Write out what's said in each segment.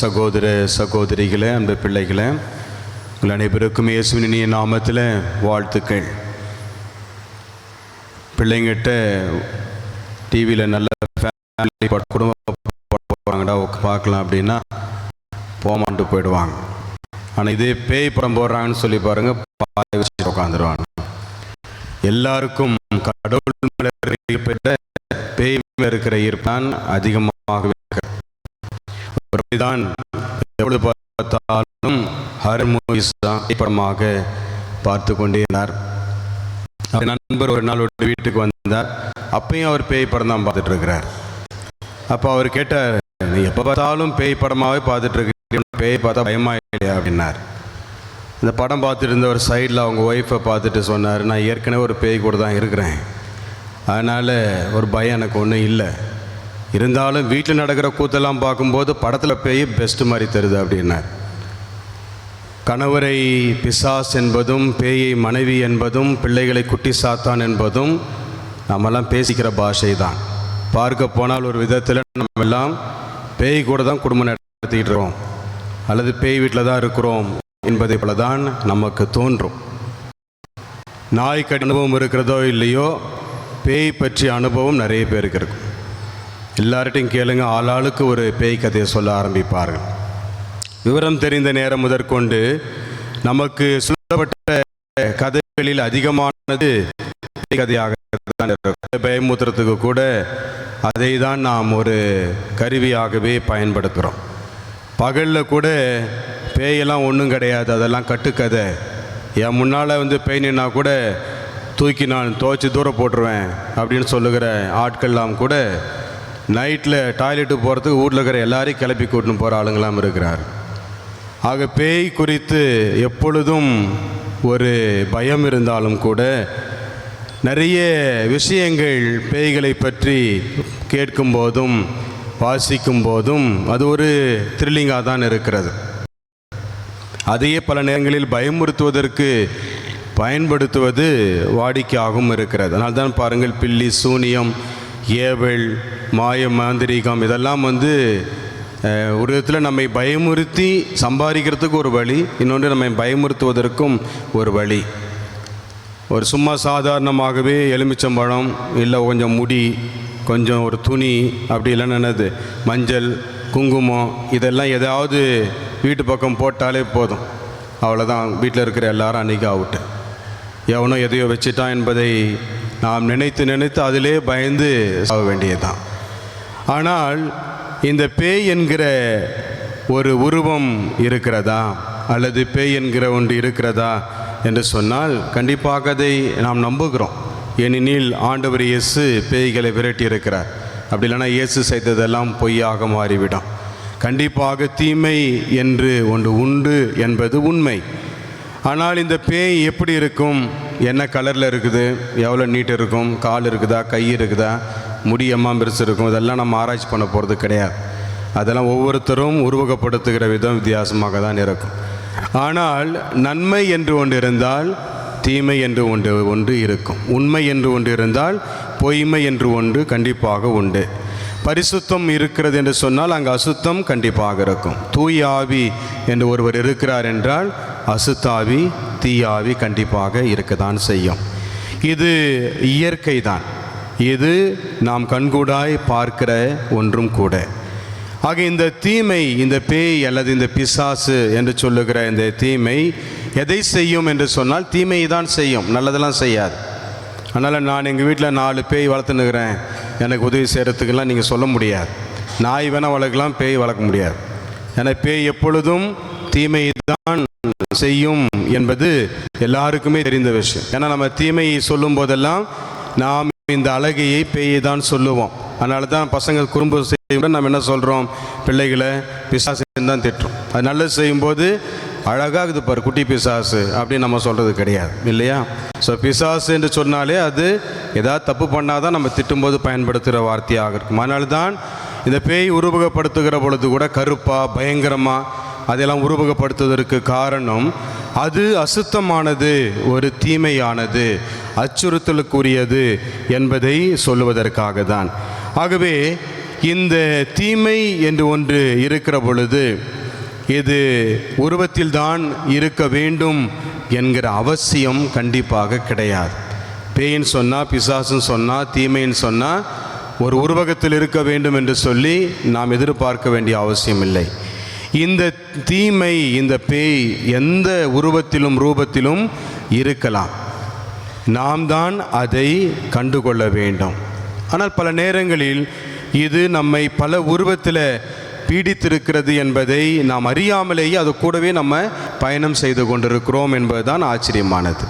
சகோதர சகோதரிகளை அந்த பிள்ளைகளை உங்கள் அனைவருக்கும் இயேசுவினிய நாமத்தில் வாழ்த்துக்கள். பிள்ளைங்கிட்ட டிவியில் நல்ல ஃபேமிலி குடும்ப போகிறாங்கடா பார்க்கலாம் அப்படின்னா போமாண்டு போயிடுவாங்க. ஆனால் இதே பேய் படம் போடுறாங்கன்னு சொல்லி பாருங்கள் பாய வச்சு உட்காந்துருவாங்க எல்லாருக்கும் கடவுள் மேல இருக்கிற பேய் இருக்கிற ஈர்ப்பான் அதிகமாகவே தான் எவ்வளவு பார்த்தாலும் ஹாரர் தான் படமாக பார்த்து கொண்டிருந்தார். அவர் நண்பர் ஒரு நாள் ஒரு வீட்டுக்கு வந்தார். அப்பயும் அவர் பேய் படம் தான் பார்த்துட்டு இருக்கிறார் அப்போ அவர் கேட்டார் நீ எப்போ பார்த்தாலும் பேய் படமாகவே பார்த்துட்டு இருக்கிற பேய் பார்த்தா பயமா இல்லையா அப்படின்னார். இந்த படம் பார்த்துட்டு இருந்த ஒரு சைடில் அவங்க ஒய்ஃபை பார்த்துட்டு சொன்னார் நான் ஏற்கனவே ஒரு பேய் கூட தான் இருக்கிறேன். அதனால் ஒரு பயம் எனக்கு ஒன்றும் இல்லை. இருந்தாலும் வீட்டில் நடக்கிற கூத்தெல்லாம் பார்க்கும்போது படத்தில் பேய் பெஸ்ட்டு மாதிரி தருது அப்படின்னார். கணவரை பிசாஸ் என்பதும் பேயை மனைவி என்பதும் பிள்ளைகளை குட்டி சாத்தான் என்பதும் நம்மெல்லாம் பேசிக்கிற பாஷை தான் பார்க்க போனால் ஒரு விதத்தில் நம்ம எல்லாம் பேய் கூட தான் குடும்பம் நடத்திக்கிட்டு இருக்கோம். அல்லது பேய் வீட்டில் தான் இருக்கிறோம் என்பதை போல தான் நமக்கு தோன்றும். நாய்க்கு அனுபவம் இருக்கிறதோ இல்லையோ பேய் பற்றிய அனுபவம் நிறைய பேருக்கு இருக்கும். எல்லார்ட்டையும் கேளுங்க. ஆளாளுக்கு ஒரு பேய் கதையை சொல்ல ஆரம்பிப்பார்கள். விவரம் தெரிந்த நேரம் முதற்கொண்டு நமக்கு சொல்லப்பட்ட கதைகளில் அதிகமானது பேய் கதையாக தான் இருக்கும். கூட அதை தான் நாம் ஒரு கருவியாகவே பயன்படுத்துகிறோம். பகலில் கூட பேயெல்லாம் ஒன்றும் கிடையாது. அதெல்லாம் கட்டுக்கதை. என் முன்னால் வந்து பேய் கூட தூக்கி நான் துவைச்சி தூரம் போட்டுருவேன் அப்படின்னு சொல்லுகிற ஆட்கள்லாம் கூட நைட்டில் டாய்லெட்டு போகிறதுக்கு வீட்டில் இருக்கிற எல்லாரையும் கிளப்பி கூட்டின்னு போகிற ஆளுங்களாம் இருக்கிறார். ஆக பேய் குறித்து எப்பொழுதும் ஒரு பயம் இருந்தாலும் கூட நிறைய விஷயங்கள் பேய்களை பற்றி கேட்கும் போதும் வாசிக்கும் போதும் அது ஒரு த்ரில்லிங்காக தான் இருக்கிறது. அதையே பல நேரங்களில் பயமுறுத்துவதற்கு பயன்படுத்துவது வாடிக்கையாகவும் இருக்கிறது. அதனால் தான் பாருங்கள் பில்லி சூனியம் ஏவல் மாய மாந்திரீகம் இதெல்லாம் வந்து ஒரு விதத்தில் நம்மை பயமுறுத்தி சம்பாதிக்கிறதுக்கு ஒரு வழி இன்னொன்று நம்மை பயமுறுத்துவதற்கும் ஒரு வழி. ஒரு சும்மா சாதாரணமாகவே எலுமிச்சம்பழம் இல்லை கொஞ்சம் முடி கொஞ்சம் ஒரு துணி அப்படி இல்லைன்னா என்னது மஞ்சள் குங்குமம் இதெல்லாம் எதாவது வீட்டு பக்கம் போட்டாலே போதும். அவ்வளோதான் வீட்டில் இருக்கிற எல்லாரும் அன்றைக்கி அவுட்டு எவனோ எதையோ வச்சுட்டான் என்பதை நாம் நினைத்து நினைத்து அதிலே பயந்து சாக வேண்டியதுதான். ஆனால் இந்த பேய் என்கிற ஒரு உருவம் இருக்கிறதா? அல்லது பேய் என்கிற ஒன்று இருக்கிறதா? என்று சொன்னால் கண்டிப்பாக அதை நாம் நம்புகிறோம். ஏனெனில் ஆண்டவர் இயேசு பேய்களை விரட்டி இருக்கிறார். அப்படி இல்லைன்னா இயேசு செய்ததெல்லாம் பொய்யாக மாறிவிடும். கண்டிப்பாக தீமை என்று ஒன்று உண்டு என்பது உண்மை. ஆனால் இந்த பேய் எப்படி இருக்கும்? என்ன கலரில் இருக்குது? எவ்வளோ நீட் இருக்கும்? கால் இருக்குதா? கை இருக்குதா? முடி எம்மா பெருசு இருக்கும்? இதெல்லாம் நம்ம ஆராய்ச்சி பண்ண போகிறது கிடையாது. அதெல்லாம் ஒவ்வொருத்தரும் உருவகப்படுத்துகிற விதம் வித்தியாசமாக தான் இருக்கும். ஆனால் நன்மை என்று ஒன்று இருந்தால் தீமை என்று ஒன்று ஒன்று இருக்கும். உண்மை என்று ஒன்று இருந்தால் பொய்மை என்று ஒன்று கண்டிப்பாக உண்டு. பரிசுத்தம் இருக்கிறது என்று சொன்னால் அங்கே அசுத்தம் கண்டிப்பாக இருக்கும். தூய் ஆவி என்று ஒருவர் இருக்கிறார் என்றால் அசுத்தாவி தீயாவி கண்டிப்பாக இருக்கத்தான் செய்யும். இது இயற்கை தான் இது நாம் கண்கூடாய் பார்க்கிற ஒன்றும் கூட. ஆக இந்த தீமை இந்த பேய் அல்லது இந்த பிசாசு என்று சொல்லுகிற இந்த தீமை எதை செய்யும் என்று சொன்னால் தீமையை தான் செய்யும். நல்லதெல்லாம் செய்யாது. அதனால் நான் எங்கள் வீட்டில் நாலு பேய் வளர்த்துனுக்கிறேன் எனக்கு உதவி செய்கிறதுக்கெல்லாம் நீங்கள் சொல்ல முடியாது. நாய் வேணால் வளர்க்கலாம் பேய் வளர்க்க முடியாது. ஏன்னா பேய் எப்பொழுதும் தீமை செய்யும் என்பது எல்லாருக்குமே தெரிந்த விஷயம். ஏன்னா நம்ம தீமையை சொல்லும் போதெல்லாம் நாம் இந்த அழகையை பேயை தான் சொல்லுவோம். அதனால தான் பசங்க குறும்பு செய்யும் நம்ம என்ன சொல்கிறோம் பிள்ளைகளை பிசாசு தான் திட்டுறோம். அது நல்லது செய்யும்போது அழகாக இது பாரு குட்டி பிசாசு அப்படின்னு நம்ம சொல்கிறது கிடையாது. இல்லையா? ஸோ பிசாசு என்று சொன்னாலே அது ஏதாவது தப்பு பண்ணாதான் நம்ம திட்டும்போது பயன்படுத்துகிற வார்த்தையாக இருக்கும். அதனால தான் இந்த பேய் உருவகப்படுத்துகிற பொழுது கூட கருப்பாக பயங்கரமாக அதெல்லாம் உருவகப்படுத்துவதற்கு காரணம் அது அசுத்தமானது ஒரு தீமையானது அச்சுறுத்தலுக்குரியது என்பதை சொல்லுவதற்காக தான் ஆகவே இந்த தீமை என்று ஒன்று இருக்கிற பொழுது இது உருவத்தில்தான் இருக்க வேண்டும் என்கிற அவசியம் கண்டிப்பாக கிடையாது. பேயின் சொன்னால் பிசாசுன்னு சொன்னால் தீமைன்னு சொன்னால் ஒரு உருவகத்தில் இருக்க வேண்டும் என்று சொல்லி நாம் எதிர்பார்க்க வேண்டிய அவசியம் இல்லை. இந்த தீமை இந்த பேய் எந்த உருவத்திலும் ரூபத்திலும் இருக்கலாம். நாம் தான் அதை கண்டுகொள்ள வேண்டும். ஆனால் பல நேரங்களில் இது நம்மை பல உருவத்தில் பீடித்திருக்கிறது என்பதை நாம் அறியாமலேயே அது கூடவே நம்ம பயணம் செய்து கொண்டிருக்கிறோம் என்பதுதான் ஆச்சரியமானது.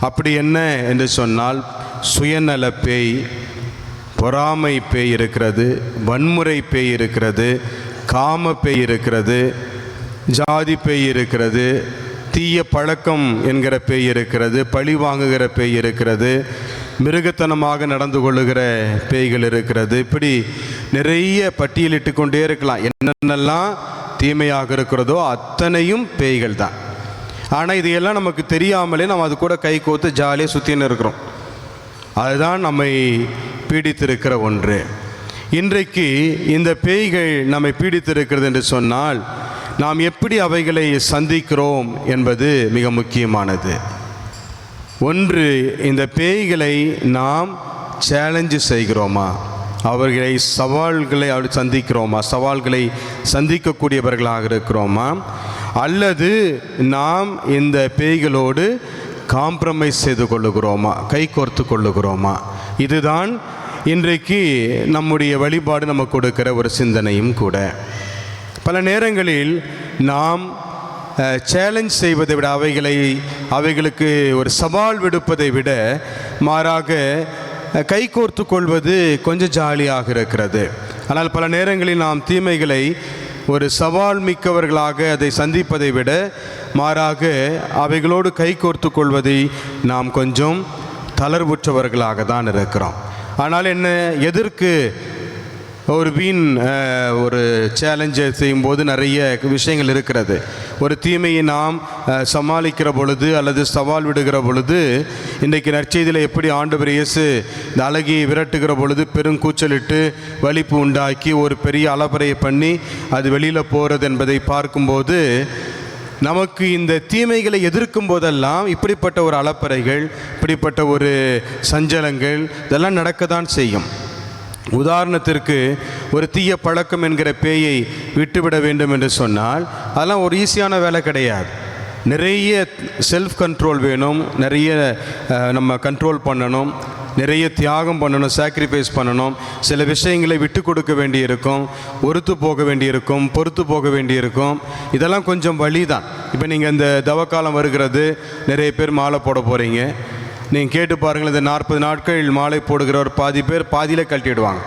அப்படி என்ன என்று சொன்னால் சுயநல பேய் பொறாமை பேய் இருக்கிறது வன்முறை பேய் இருக்கிறது காம பேய் இருக்கிறது ஜாதி பேய் இருக்கிறது தீய பழக்கம் என்கிற பேய் இருக்கிறது பழி வாங்குகிற பேய் இருக்கிறது மிருகத்தனமாக நடந்து கொள்ளுகிற பேய்கள் இருக்கிறது. இப்படி நிறைய பட்டியலிட்டு கொண்டே இருக்கலாம். என்னென்னலாம் தீமையாக இருக்கிறதோ அத்தனையும் பேய்கள் தான். ஆனால் இதையெல்லாம் நமக்கு தெரியாமலே நம்ம அது கூட கை கோத்து ஜாலியாக சுற்றின்னு இருக்கிறோம். அதுதான் நம்மை பீடித்திருக்கிற ஒன்று. இன்றைக்கு இந்த பேய்கள் நம்மை பீடித்திருக்கிறது என்று சொன்னால் நாம் எப்படி அவைகளை சந்திக்கிறோம் என்பது மிக முக்கியமானது. ஒன்று இந்த பேய்களை நாம் சேலஞ்சு செய்கிறோமா? அவர்களை சவால்களை சந்திக்கிறோமா? சவால்களை சந்திக்கக்கூடியவர்களாக இருக்கிறோமா? அல்லது நாம் இந்த பேய்களோடு காம்ப்ரமைஸ் செய்து கொள்ளுகிறோமா? கை கோர்த்து கொள்ளுகிறோமா? இதுதான் இன்றைக்கு நம்முடைய வழிபாடு நமக்கு கொடுக்கிற ஒரு சிந்தனையும் கூட. பல நேரங்களில் நாம் சேலஞ்ச் செய்வதை விட அவைகளை அவைகளுக்கு ஒரு சவால் விடுப்பதை விட மாறாக கை கோர்த்து கொள்வது கொஞ்சம் ஜாலியாக இருக்கிறது. ஆனால் பல நேரங்களில் நாம் தீமைகளை ஒரு சவால் மிக்கவர்களாக அதை சந்திப்பதை விட மாறாக அவைகளோடு கைகோர்த்து கொள்வதை நாம் கொஞ்சம் தளர்வுற்றவர்களாக தான் இருக்கிறோம். ஆனால் என்ன எதற்கு ஒரு வீண் ஒரு சேலஞ்சை செய்யும்போது நிறைய விஷயங்கள் இருக்கிறது. ஒரு தீமையை நாம் சமாளிக்கிற பொழுது அல்லது சவால் விடுகிற பொழுது இன்றைக்கு நற்செய்தியில் எப்படி ஆண்டவர் இயேசு இந்த அழகியை விரட்டுகிற பொழுது பெருங்கூச்சலிட்டு வலிப்பு உண்டாக்கி ஒரு பெரிய அலப்பறையை பண்ணி அது வெளியில் போகிறது என்பதை பார்க்கும்போது நமக்கு இந்த தீமைகளை எதிர்க்கும் போதெல்லாம் இப்படிப்பட்ட ஒரு அலப்பறைகள் இப்படிப்பட்ட ஒரு சஞ்சலங்கள் இதெல்லாம் நடக்க தான் செய்யும். உதாரணத்திற்கு ஒரு தீய பழக்கம் என்கிற பேயை விட்டுவிட வேண்டும் என்று சொன்னால் அதெல்லாம் ஒரு ஈஸியான வேலை கிடையாது. நிறைய செல்ஃப் கண்ட்ரோல் வேணும் நிறைய நம்ம கண்ட்ரோல் பண்ணணும். நிறைய தியாகம் பண்ணணும் சாக்ரிஃபைஸ் பண்ணணும். சில விஷயங்களை விட்டு கொடுக்க வேண்டியிருக்கும் ஒருத்து போக வேண்டியிருக்கும் பொறுத்து போக வேண்டியிருக்கும். இதெல்லாம் கொஞ்சம் வழி தான் இப்போ நீங்கள் இந்த தவக்காலம் வருகிறது நிறைய பேர் மாலை போட போகிறீங்க நீங்கள் கேட்டு பாருங்கள் இந்த நாற்பது நாட்கள் மாலை போடுகிற ஒரு பாதி பேர் பாதியிலே கழட்டிடுவாங்க.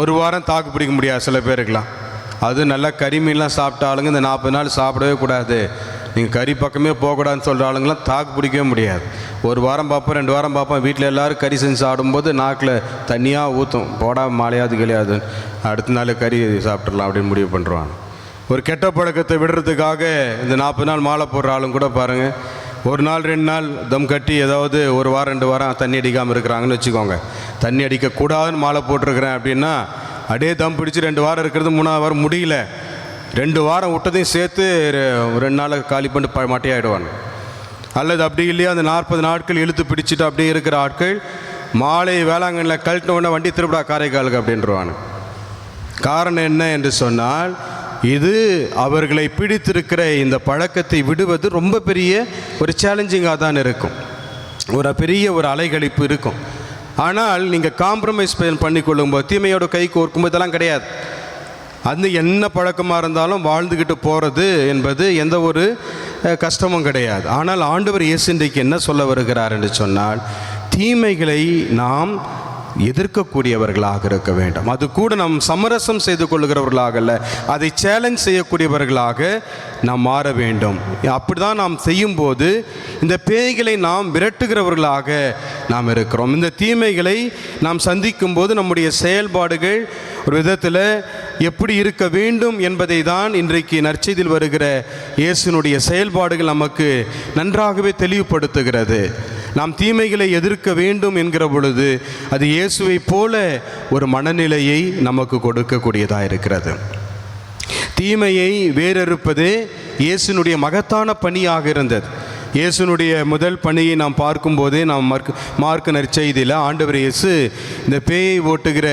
ஒரு வாரம் தாக்கு பிடிக்க முடியாது சில பேருக்கெல்லாம். அது நல்லா கறிமீன்லாம் சாப்பிட்டாலுங்க இந்த நாற்பது நாள் சாப்பிடவே கூடாது. நீங்கள் கறி பக்கமே போகக்கூடாதுன்னு சொல்கிற ஆளுங்களாம் தாக்கு பிடிக்கவே முடியாது. ஒரு வாரம் பார்ப்போம் ரெண்டு வாரம் பார்ப்போம். வீட்டில் எல்லோரும் கறி செஞ்சு சாப்பிடும்போது நாக்கில் தண்ணியாக ஊற்றும் போடா மாலையாது கிடையாது அடுத்த நாள் கறி சாப்பிட்றலாம் அப்படின்னு முடிவு பண்ணுறாங்க ஒரு கெட்ட பழக்கத்தை விடுறதுக்காக இந்த நாற்பது நாள் மாலை போடுற ஆளுங்க கூட பாருங்கள் ஒரு நாள் ரெண்டு நாள் தம் கட்டி ஏதாவது ஒரு வாரம் ரெண்டு வாரம் தண்ணி அடிக்காமல் இருக்கிறாங்கன்னு வச்சுக்கோங்க. தண்ணி அடிக்கக்கூடாதுன்னு மாலை போட்டிருக்கிறேன் அப்படின்னா அப்படியே தம் பிடிச்சி ரெண்டு வாரம் இருக்கிறது மூணாவது வாரம் முடியல. ரெண்டு வாரம் விட்டதையும் சேர்த்து ரெண்டு நாளில் காலி பண்ணிட்டு ப மட்டையாயிடுவாங்க அல்லது அப்படி இல்லையா அந்த நாற்பது நாட்கள் இழுத்து பிடிச்சிட்டு அப்படியே இருக்கிற ஆட்கள் மாலை வேளாங்கண்ணில் கழட்டின உடனே வண்டி திருவிடா காரைக்காலுக்கு அப்படின்றவாங்க. காரணம் என்ன என்று சொன்னால் இது அவர்களை பிடித்திருக்கிற இந்த பழக்கத்தை விடுவது ரொம்ப பெரிய ஒரு சேலஞ்சிங்காக தான் இருக்கும். ஒரு பெரிய ஒரு அலைகழிப்பு இருக்கும். ஆனால் நீங்கள் காம்ப்ரமைஸ் பண்ணிக்கொள்ளும்போது தீமையோட கை கோர்க்கும்போது இதெல்லாம் கிடையாது. அது என்ன பழக்கமாக இருந்தாலும் வாழ்ந்துக்கிட்டு போகிறது என்பது எந்த ஒரு கஷ்டமும் கிடையாது. ஆனால் ஆண்டவர் இயேசு இன்றைக்கு என்ன சொல்ல வருகிறார் என்று சொன்னால் தீமைகளை நாம் எதிர்க்கக்கூடியவர்களாக இருக்க வேண்டும். அது கூட நாம் சமரசம் செய்து கொள்கிறவர்களாக அல்ல அதை சேலஞ்ச் செய்யக்கூடியவர்களாக நாம் மாற வேண்டும். அப்படிதான் நாம் செய்யும்போது இந்த பேய்களை நாம் விரட்டுகிறவர்களாக நாம் இருக்கிறோம். இந்த தீமைகளை நாம் சந்திக்கும் போது நம்முடைய செயல்பாடுகள் ஒரு விதத்தில் எப்படி இருக்க வேண்டும் என்பதை தான் இன்றைக்கு நற்செய்தியில் வருகிற இயேசுனுடைய செயல்பாடுகள் நமக்கு நன்றாகவே தெளிவுபடுத்துகிறது. நாம் தீமைகளை எதிர்க்க வேண்டும் என்கிற பொழுது அது இயேசுவைப் போல ஒரு மனநிலையை நமக்கு கொடுக்கக்கூடியதாக இருக்கிறது. தீமையை வேறறுப்பது இயேசுனுடைய மகத்தான பணியாக இருந்தது. இயேசுனுடைய முதல் பணியை நாம் பார்க்கும்போதே நாம் மார்க் மார்க் நற்செய்தியில் ஆண்டவர் இயேசு இந்த பேயை ஓட்டுகிற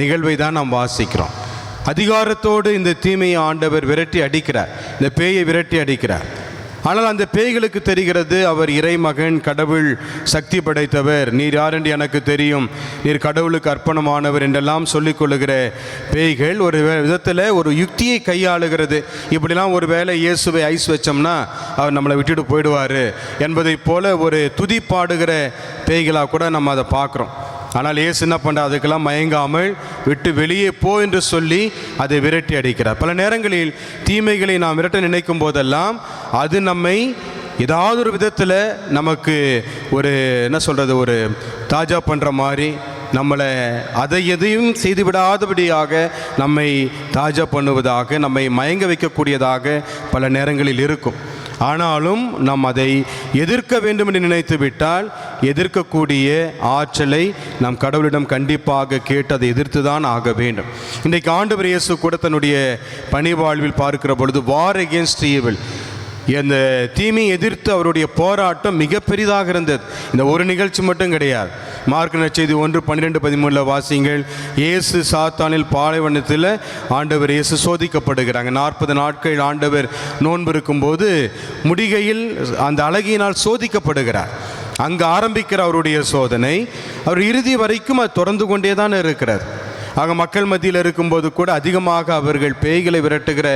நிகழ்வை தான் நாம் வாசிக்கிறோம். அதிகாரத்தோடு இந்த தீமையை ஆண்டவர் விரட்டி அடிக்கிறார். இந்த பேயை விரட்டி அடிக்கிறார். ஆனால் அந்த பேய்களுக்கு தெரிகிறது அவர் இறைமகன் கடவுள் சக்தி படைத்தவர். நீர் யார் என்று எனக்கு தெரியும்? நீர் கடவுளுக்கு அர்ப்பணமானவர் என்றெல்லாம் சொல்லிக்கொள்ளுகிற பேய்கள் ஒரு விதத்தில் ஒரு யுக்தியை கையாளுகிறது. இப்படிலாம் ஒரு வேளை இயேசுவை ஐஸ் வச்சோம்னா அவர் நம்மளை விட்டுட்டு போயிடுவார். என்பதைப் போல ஒரு துதி பாடுகிற பேய்களாக கூட நம்ம அதை பார்க்குறோம். ஆனால் ஏசு என்ன பண்ணுற அதுக்கெல்லாம் மயங்காமல் விட்டு வெளியே போ என்று சொல்லி அதை விரட்டி அடிக்கிறார். பல நேரங்களில் தீமைகளை நாம் விரட்ட நினைக்கும் போதெல்லாம் அது நம்மை ஏதாவது ஒரு விதத்தில் நமக்கு ஒரு என்ன சொல்கிறது ஒரு தாஜா பண்ணுற மாதிரி நம்மளை அதை எதையும் செய்து விடாதபடியாக நம்மை தாஜா பண்ணுவதாக நம்மை மயங்க வைக்கக்கூடியதாக பல நேரங்களில் இருக்கும். ஆனாலும் நாம் அதை எதிர்க்க வேண்டும் என்று நினைத்து விட்டால் எதிர்க்கக்கூடிய ஆற்றலை நாம் கடவுளிடம் கண்டிப்பாக கேட்டு அதை எதிர்த்து தான் ஆக வேண்டும். இன்றைக்கு ஆண்டு இயேசு கூட தன்னுடைய பணிவாழ்வில் பார்க்கிற பொழுது வார் எகேன்ஸ்ட் ஈவில் இந்த தீமையை எதிர்த்து அவருடைய போராட்டம் மிக பெரிதாக இருந்தது. இந்த ஒரு நிகழ்ச்சி மட்டும் கிடையாது. மார்க் செய்தி ஒன்று பன்னிரெண்டு பதிமூணில் வாசிங்கள் இயேசு சாத்தானில் பாலைவனத்தில் ஆண்டவர் இயேசு சோதிக்கப்படுகிறாங்க நாற்பது நாட்கள் ஆண்டவர் நோன்பு இருக்கும்போது முடிகையில் அந்த அழகியினால் சோதிக்கப்படுகிறார். அங்கே ஆரம்பிக்கிற அவருடைய சோதனை அவர் இறுதி வரைக்கும் அது தொடர்ந்து கொண்டே தான் இருக்கிறார் ஆக மக்கள் மத்தியில் இருக்கும்போது கூட அதிகமாக அவர்கள் பேய்களை விரட்டுகிற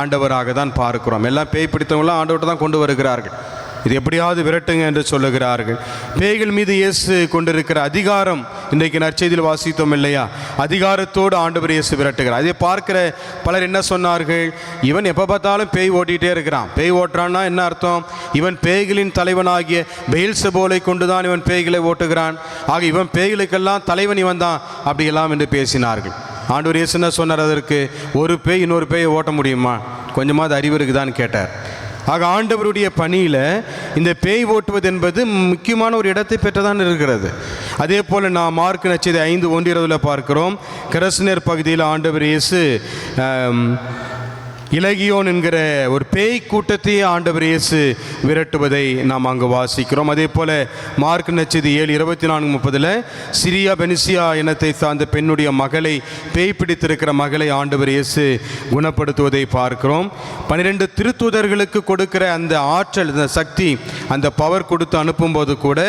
ஆண்டவராக தான் பார்க்கிறோம். எல்லாம் பேய் பிடித்தவங்களாம் ஆண்டவர்கிட்ட தான் கொண்டு வருகிறார்கள். இது எப்படியாவது விரட்டுங்க என்று சொல்லுகிறார்கள். பேய்கள் மீது இயேசு கொண்டிருக்கிற அதிகாரம் இன்றைக்கு நற்செய்தியில் வாசித்தோம் இல்லையா? அதிகாரத்தோடு ஆண்டவர் இயேசு விரட்டுகிறார். அதை பார்க்கிற பலர் என்ன சொன்னார்கள்? இவன் எப்போ பார்த்தாலும் பேய் ஓட்டிகிட்டே இருக்கிறான். பேய் ஓட்டுறான்னா என்ன அர்த்தம்? இவன் பேய்களின் தலைவனாகிய பெயில் செபோலை கொண்டு தான் இவன் பேய்களை ஓட்டுகிறான். ஆக இவன் பேய்களுக்கெல்லாம் தலைவன் இவன் தான் அப்படியெல்லாம் என்று பேசினார்கள். ஆண்டவர் இயேசு என்ன சொன்னார் அதற்கு? ஒரு பேய் இன்னொரு பேயை ஓட்ட முடியுமா? கொஞ்சமாவது அறிவு இருக்குதான்னு கேட்டார். ஆக ஆண்டவருடைய பணியில் இந்த பேய் ஓட்டுவது என்பது முக்கியமான ஒரு இடத்தை பெற்றதான் இருக்கிறது. அதே போல் நான் மார்க் நச்சதை ஐந்து ஒன்றிரவில் பார்க்கிறோம். கிரஸ்னர் பகுதியில் ஆண்டவர் இயேசு இலகியோன் என்கிற ஒரு பேய் கூட்டத்தையே ஆண்டவர் இயேசு விரட்டுவதை நாம் அங்கு வாசிக்கிறோம். அதே போல மார்க் நச்சது ஏழு இருபத்தி நான்கு முப்பதில் சிரியா பெனிசியா இனத்தை சார்ந்த பெண்ணுடைய மகளை பேய் பிடித்திருக்கிற மகளை ஆண்டவர் இயேசு குணப்படுத்துவதை பார்க்கிறோம். பன்னிரெண்டு திருத்தூதர்களுக்கு கொடுக்கிற அந்த ஆற்றல் அந்த சக்தி அந்த பவர் கொடுத்து அனுப்பும்போது கூட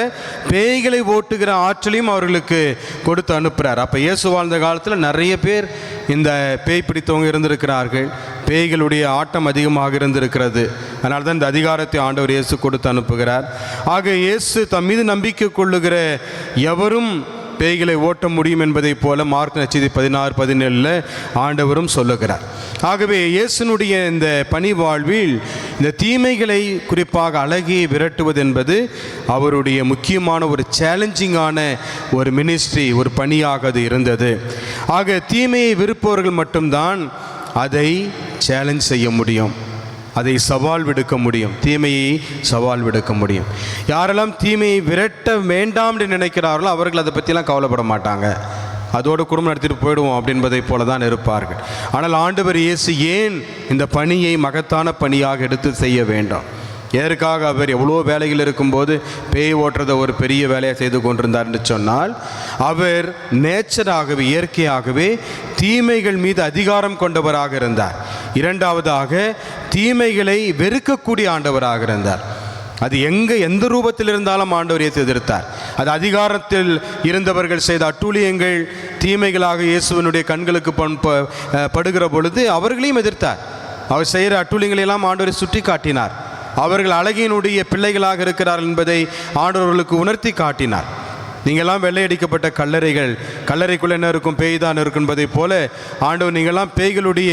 பேய்களை ஓட்டுகிற ஆற்றலையும் அவர்களுக்கு கொடுத்து அனுப்புகிறார் அப்போ இயேசு வாழ்ந்த காலத்தில் நிறைய பேர் இந்த பேய் பிடித்தவங்க இருந்திருக்கிறார்கள். பேய்களுடைய ஆட்டம் அதிகமாக இருந்திருக்கிறது. அதனால் தான் இந்த அதிகாரத்தை ஆண்டவர் இயேசு கொடுத்து அனுப்புகிறார். ஆக இயேசு தம் மீது நம்பிக்கை கொள்ளுகிற எவரும் பேய்களை ஓட்ட முடியும் என்பதைப் போல மார்க் நச்சதி பதினாறு பதினேழில் ஆண்டவரும் சொல்லுகிறார். ஆகவே இயேசுனுடைய இந்த பணி வாழ்வில் இந்த தீமைகளை குறிப்பாக அழகியை விரட்டுவது என்பது அவருடைய முக்கியமான ஒரு சேலஞ்சிங்கான ஒரு மினிஸ்ட்ரி ஒரு பணியாக அது இருந்தது. ஆக தீமையை விருப்பவர்கள் மட்டும்தான் அதை சேலஞ்ச் செய்ய முடியும். அதை சவால் விடுக்க முடியும். தீமையை சவால் விடுக்க முடியும். யாரெல்லாம் தீமையை விரட்ட வேண்டாம் என்று நினைக்கிறார்களோ அவர்கள் அதை பற்றிலாம் கவலைப்பட மாட்டாங்க. அதோடு குடும்பம் நடத்திட்டு போயிடுவோம் அப்படின்பதை போல தான் இருப்பார்கள். ஆனால் ஆண்டவர் இயேசு ஏன் இந்த பணியை மகத்தான பணியாக எடுத்து செய்ய வேண்டும்? எதற்காக அவர் எவ்வளோ வேலைகள் இருக்கும்போது பேய் ஓட்டுறதை ஒரு பெரிய வேலையை செய்து கொண்டிருந்தார் என்று சொன்னால் அவர் நேச்சராகவே இயற்கையாகவே தீமைகள் மீது அதிகாரம் கொண்டவராக இருந்தார். இரண்டாவதாக தீமைகளை வெறுக்கக்கூடிய ஆண்டவராக இருந்தார். அது எங்கே எந்த ரூபத்தில் இருந்தாலும் ஆண்டவர் எதிர்த்தார். அது அதிகாரத்தில் இருந்தவர்கள் செய்த அட்டூழியங்கள் தீமைகளாக இயேசுவனுடைய கண்களுக்கு பண் படுகிற பொழுது அவர்களையும் எதிர்த்தார். அவர் செய்கிற அட்டூழியங்களையெல்லாம் ஆண்டவரை சுட்டி காட்டினார் அவர்கள் அழகியினுடைய பிள்ளைகளாக இருக்கிறார்கள் என்பதை ஆண்டவர்களுக்கு உணர்த்தி காட்டினார். நீங்கள்லாம் வெள்ளையடிக்கப்பட்ட கல்லறைகள். கல்லறைக்குள்ளே என்ன இருக்கும்? பேய் தான் இருக்கும் என்பதைப் போல ஆண்டவர் நீங்கள்லாம் பேய்களுடைய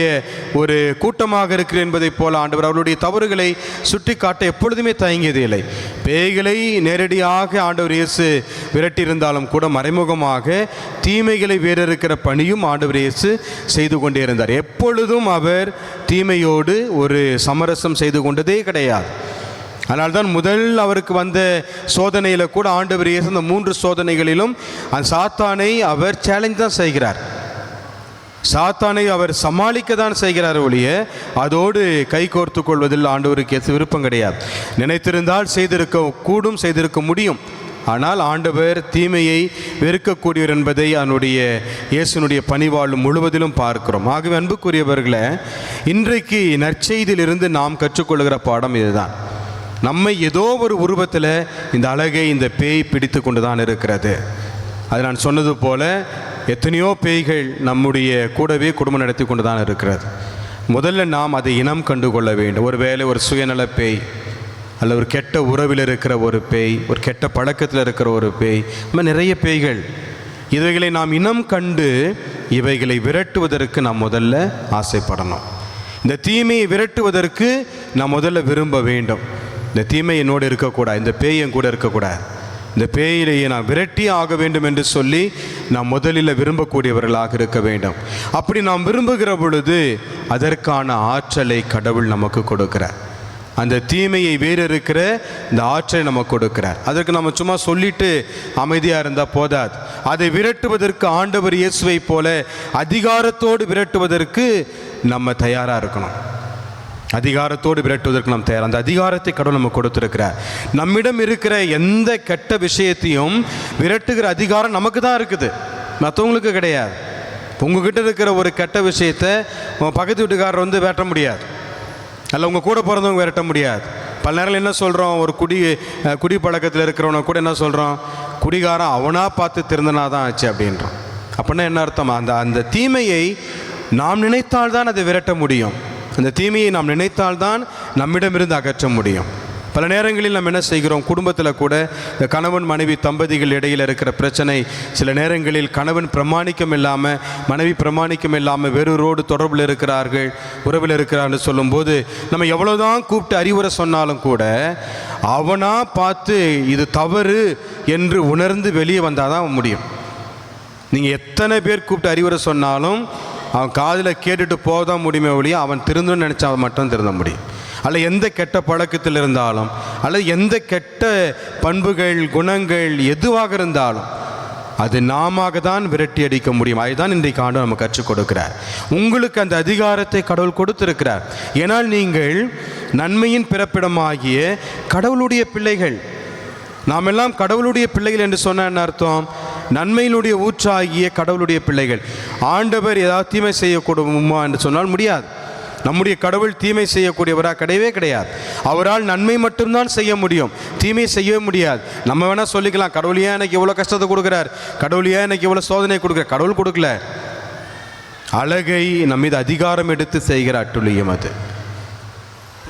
ஒரு கூட்டமாக இருக்கிற என்பதைப் போல ஆண்டவர் அவருடைய தவறுகளை சுட்டி காட்ட எப்பொழுதுமே தயங்கியது இல்லை. பேய்களை நேரடியாக ஆண்டவர் இயேசு விரட்டியிருந்தாலும் கூட மறைமுகமாக தீமைகளை வேறிருக்கிற பணியும் ஆண்டவர் இயேசு செய்து கொண்டே இருந்தார். எப்பொழுதும் அவர் தீமையோடு ஒரு சமரசம் செய்து கொண்டதே கிடையாது. அதனால்தான் முதல் அவருக்கு வந்த சோதனையில் கூட ஆண்டவர் இயேசு அந்த மூன்று சோதனைகளிலும் அந்த சாத்தானை அவர் சேலஞ்ச் தான் செய்கிறார். சாத்தானை அவர் சமாளிக்க தான் செய்கிறார் ஒழிய அதோடு கை கோர்த்து கொள்வதில் ஆண்டவருக்கு எது விருப்பம் கிடையாது. நினைத்திருந்தால் செய்திருக்க கூடும் செய்திருக்க முடியும். ஆனால் ஆண்டவர் தீமையை வெறுக்கக்கூடியவர் என்பதை அவனுடைய இயேசுனுடைய பணிவாழ்வு முழுவதிலும் பார்க்கிறோம். ஆகவே அன்புக்குரியவர்களை இன்றைக்கு நற்செய்தியிலிருந்து நாம் கற்றுக்கொள்கிற பாடம் இதுதான். நம்மை ஏதோ ஒரு உருவத்தில் இந்த அழகை இந்த பேய் பிடித்து கொண்டு தான் இருக்கிறது. அது நான் சொன்னது போல எத்தனையோ பேய்கள் நம்முடைய கூடவே குடும்பம் நடத்தி கொண்டு தான் இருக்கிறது. முதல்ல நாம் அதை இனம் கண்டு கொள்ள வேண்டும். ஒருவேளை ஒரு சுயநல பேய் அல்ல ஒரு கெட்ட உறவில் இருக்கிற ஒரு பேய் ஒரு கெட்ட பழக்கத்தில் இருக்கிற ஒரு பேய் இந்த நிறைய பேய்கள். இவைகளை நாம் இனம் கண்டு இவைகளை விரட்டுவதற்கு நாம் முதல்ல ஆசைப்படணும். இந்த தீமையை விரட்டுவதற்கு நாம் முதல்ல விரும்ப வேண்டும். இந்த தீமை என்னோடு இருக்கக்கூடாது இந்த பேய் என் கூட இருக்கக்கூடாது. இந்த பேயிலேயே நான் விரட்டி ஆக வேண்டும் என்று சொல்லி நாம் முதலில் விரும்பக்கூடியவர்களாக இருக்க வேண்டும். அப்படி நாம் விரும்புகிற பொழுது அதற்கான ஆற்றலை கடவுள் நமக்கு கொடுக்கிறார். அந்த தீமையை வேறு இருக்கிற இந்த ஆற்றலை நமக்கு கொடுக்கிறார். அதற்கு நம்ம சும்மா சொல்லிட்டு அமைதியாக இருந்தால் போதாது. அதை விரட்டுவதற்கு ஆண்டவர் இயேசுவை போல அதிகாரத்தோடு விரட்டுவதற்கு நம்ம தயாராக இருக்கணும். அதிகாரத்தோடு விரட்டுவதற்கு நாம் தயார். அந்த அதிகாரத்தை கடவுள் நமக்கு கொடுத்துருக்கிறார். நம்மிடம் இருக்கிற எந்த கெட்ட விஷயத்தையும் விரட்டுகிற அதிகாரம் நமக்கு தான் இருக்குது. மற்றவங்களுக்கு கிடையாது. உங்ககிட்ட இருக்கிற ஒரு கெட்ட விஷயத்தை உங்கள் பக்கத்து வீட்டுக்காரர் வந்து விரட்ட முடியாது. அல்ல உங்கள் கூட பிறந்தவங்க விரட்ட முடியாது. பல நேரம் என்ன சொல்கிறோம் ஒரு குடி குடி பழக்கத்தில் இருக்கிறவனை கூட என்ன சொல்கிறோம் குடிகாரன் அவனாக பார்த்து திருந்தனா தான் ஆச்சு அப்படின்றோம். அப்படின்னா என்ன அர்த்தம்? அந்த அந்த தீமையை நாம் நினைத்தால்தான் அதை விரட்ட முடியும். அந்த தீமையை நாம் நினைத்தால்தான் நம்மிடமிருந்து அகற்ற முடியும். பல நேரங்களில் நம்ம என்ன செய்கிறோம்? குடும்பத்தில் கூட இந்த கணவன் மனைவி தம்பதிகள் இடையில் இருக்கிற பிரச்சனை சில நேரங்களில் கணவன் பிரமாணிக்கம் இல்லாமல் மனைவி பிரமாணிக்கம் இல்லாமல் வேறொருவோடு தொடர்பில் இருக்கிறார்கள் உறவில் இருக்கிறார்னு சொல்லும்போது நம்ம எவ்வளோதான் கூப்பிட்டு அறிவுரை சொன்னாலும் கூட அவனாக பார்த்து இது தவறு என்று உணர்ந்து வெளியே வந்தால் தான் முடியும். நீங்கள் எத்தனை பேர் கூப்பிட்டு அறிவுரை சொன்னாலும் அவன் காதில் கேட்டுட்டு போக தான் முடியுமே ஒழிய அவன் திருந்தணும்னு நினச்சா மட்டும் திருந்த முடியும். அல்ல எந்த கெட்ட பழக்கத்தில் இருந்தாலும் அல்லது எந்த கெட்ட பண்புகள் குணங்கள் எதுவாக இருந்தாலும் அது நாம தான் விரட்டி அடிக்க முடியும். அதுதான் இன்றைக்கு ஆண்டு நம்ம கற்றுக் கொடுக்கிறார். உங்களுக்கு அந்த அதிகாரத்தை கடவுள் கொடுத்திருக்கிறார். ஏனால் நீங்கள் நன்மையின் பிறப்பிடமாகிய கடவுளுடைய பிள்ளைகள். நாம் எல்லாம் கடவுளுடைய பிள்ளைகள் என்று சொன்ன என்ன அர்த்தம்? நன்மையினுடைய ஊற்றாகிய கடவுளுடைய பிள்ளைகள். ஆண்டவர் ஏதாவது தீமை செய்யக்கூடுமா என்று சொன்னால் முடியாது. நம்முடைய கடவுள் தீமை செய்யக்கூடியவராக கிடையவே கிடையாது. அவரால் நன்மை மட்டும்தான் செய்ய முடியும். தீமை செய்யவே முடியாது. நம்ம வேணால் சொல்லிக்கலாம் கடவுள் ஏன் எனக்கு இவ்வளோ கஷ்டத்தை கொடுக்குறார்? கடவுள் ஏன் எனக்கு இவ்வளோ சோதனை கொடுக்குற கடவுள் கொடுக்கல. அழகை நம்மீது அதிகாரம் எடுத்து செய்கிற அட்டுழியம் அது.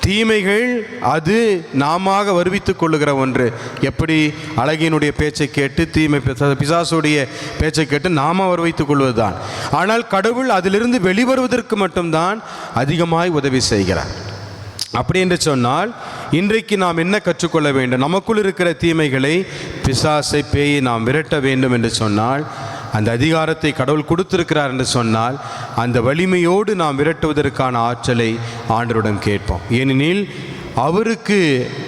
தீமைகள் அது நாம வருவித்துக் கொள்ளுகிற ஒன்று. எப்படி அழகினுடைய பேச்சை கேட்டு தீமை பிசாசுடைய பேச்சை கேட்டு நாம வருவித்துக் கொள்வதுதான். ஆனால் கடவுள் அதிலிருந்து வெளிவருவதற்கு மட்டும்தான் அதிகமாய் உதவி செய்கிறார். அப்படி என்று சொன்னால் இன்றைக்கு நாம் என்ன கற்றுக்கொள்ள வேண்டும்? நமக்குள் இருக்கிற தீமைகளை பிசாசை பேயை நாம் விரட்ட வேண்டும் என்று சொன்னால் அந்த அதிகாரத்தை கடவுள் கொடுத்திருக்கிறார் என்று சொன்னால் அந்த வலிமையோடு நாம் விரட்டுவதற்கான ஆற்றலை ஆண்டருடன் கேட்போம். ஏனெனில் அவருக்கு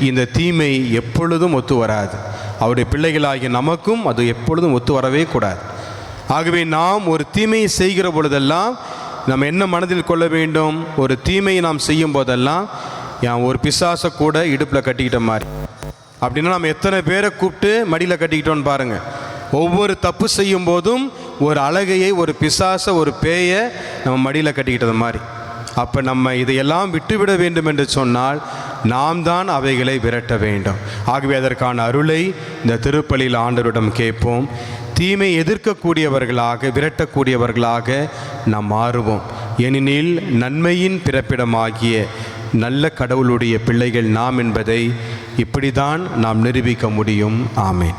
இந்த தீமை எப்பொழுதும் ஒத்து வராது. அவருடைய பிள்ளைகளாகிய நமக்கும் அது எப்பொழுதும் ஒத்து வரவே கூடாது. ஆகவே நாம் ஒரு தீமையை செய்கிற பொழுதெல்லாம் நம்ம என்ன மனதில் கொள்ள வேண்டும்? ஒரு தீமையை நாம் செய்யும் போதெல்லாம் என் ஒரு பிசாசை கூட இடுப்பில் கட்டிக்கிட்ட மாதிரி அப்படின்னா நம்ம எத்தனை பேரை கூப்பிட்டு மடியில் கட்டிக்கிட்டோன்னு பாருங்கள் ஒவ்வொரு தப்பு செய்யும் போதும் ஒரு அழகையை ஒரு பிசாசை ஒரு பேயை நம்ம மடியில் கட்டிக்கிட்டது மாதிரி. அப்போ நம்ம இதையெல்லாம் விட்டுவிட வேண்டும் என்று சொன்னால் நாம் தான் அவைகளை விரட்ட வேண்டும். ஆகவே அதற்கான அருளை இந்த திருப்பலியில் ஆண்டவரிடம் கேட்போம். தீமை எதிர்க்கக்கூடியவர்களாக விரட்டக்கூடியவர்களாக நாம் மாறுவோம். ஏனெனில் நன்மையின் பிறப்பிடமாகிய நல்ல கடவுளுடைய பிள்ளைகள் நாம் என்பதை இப்படிதான் நாம் நிரூபிக்க முடியும். ஆமேன்.